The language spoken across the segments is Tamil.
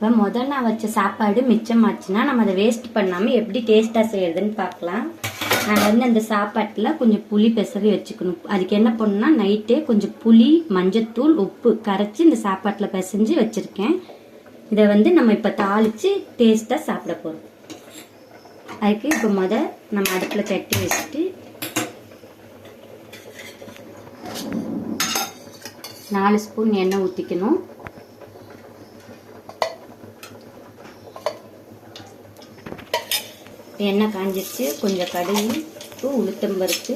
இப்போ முதல் நான் வச்ச சாப்பாடு மிச்சமாச்சுன்னா நம்ம அதை வேஸ்ட் பண்ணாமல் எப்படி டேஸ்ட்டாக செய்யறதுன்னு பார்க்கலாம். நான் வந்து அந்த சாப்பாட்டில் கொஞ்சம் புளி பெசவி வச்சுக்கணும். அதுக்கு என்ன பண்ணுன்னா நைட்டே கொஞ்சம் புளி மஞ்சத்தூள் உப்பு கரைச்சி இந்த சாப்பாட்டில் பிசைஞ்சு வச்சுருக்கேன். இதை வந்து நம்ம இப்போ தாளித்து டேஸ்ட்டாக சாப்பிட போகிறோம் அதுக்கு இப்போ முத நம்ம அடுப்பில் தட்டி வச்சுட்டு நாலு ஸ்பூன் எண்ணெய் ஊற்றிக்கணும் எண்ணெய் காஞ்சிருச்சு. கொஞ்சம் கடுகு உப்பு உளுத்தம்பருப்பு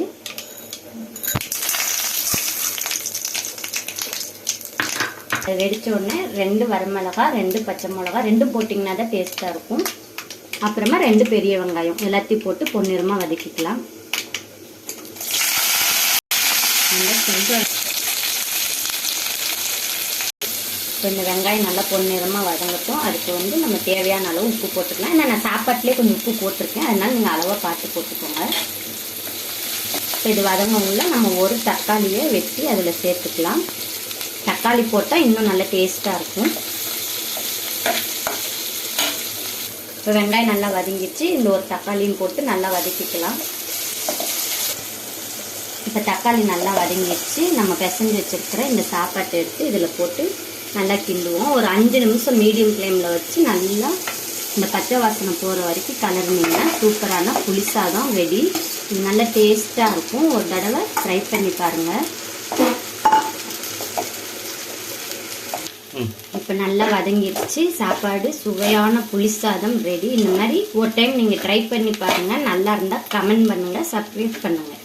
அது வெடித்த உடனே ரெண்டு வரமிளகா ரெண்டு பச்சை மிளகா ரெண்டும் போட்டிங்கன்னா தான் டேஸ்ட்டாக இருக்கும். அப்புறமா ரெண்டு பெரிய வெங்காயம் எல்லாத்தையும் போட்டு பொன்னிறமாக வதக்கிக்கலாம். நல்லா கொஞ்சம் இப்போ இந்த வெங்காயம் நல்லா பொன்னிறமாக வதங்கட்டும். அதுக்கு வந்து நம்ம தேவையான அளவு உப்பு போட்டுக்கலாம். ஏன்னா நான் சாப்பாட்டிலே கொஞ்சம் உப்பு போட்டிருக்கேன். அதனால நீங்கள் அளவாக பார்த்து போட்டுக்கோங்க. இப்போ இது வதங்கவுள்ள நம்ம ஒரு தக்காளியை வெட்டி அதில் சேர்த்துக்கலாம். தக்காளி போட்டால் இன்னும் நல்லா டேஸ்ட்டாக இருக்கும். இப்போ வெங்காயம் நல்லா வதங்கிச்சு இந்த ஒரு தக்காளியும் போட்டு நல்லா வதக்கிக்கலாம். இப்போ தக்காளி நல்லா வதங்கிடுச்சு. நம்ம பிசைஞ்சு வச்சிருக்கிற இந்த சாப்பாட்டை எடுத்து இதில் போட்டு நல்லா கிண்டுவோம். ஒரு அஞ்சு நிமிஷம் மீடியம் ஃப்ளேமில் வச்சு நல்லா இந்த பச்சை வாசனை போகிற வரைக்கும் கலர்னீங்கன்னா சூப்பரான புளி சாதம் ரெடி இது நல்ல டேஸ்ட்டாக இருக்கும். ஒரு தடவை ட்ரை பண்ணி பாருங்கள் இப்போ நல்லா வதங்கிடுச்சு சாப்பாடு சுவையான புளி சாதம் ரெடி இந்த மாதிரி ஒரு டைம் நீங்கள் ட்ரை பண்ணி பாருங்கள் நல்லா இருந்தால் கமெண்ட் பண்ணுங்கள் சப்ஸ்கிரைப் பண்ணுங்கள்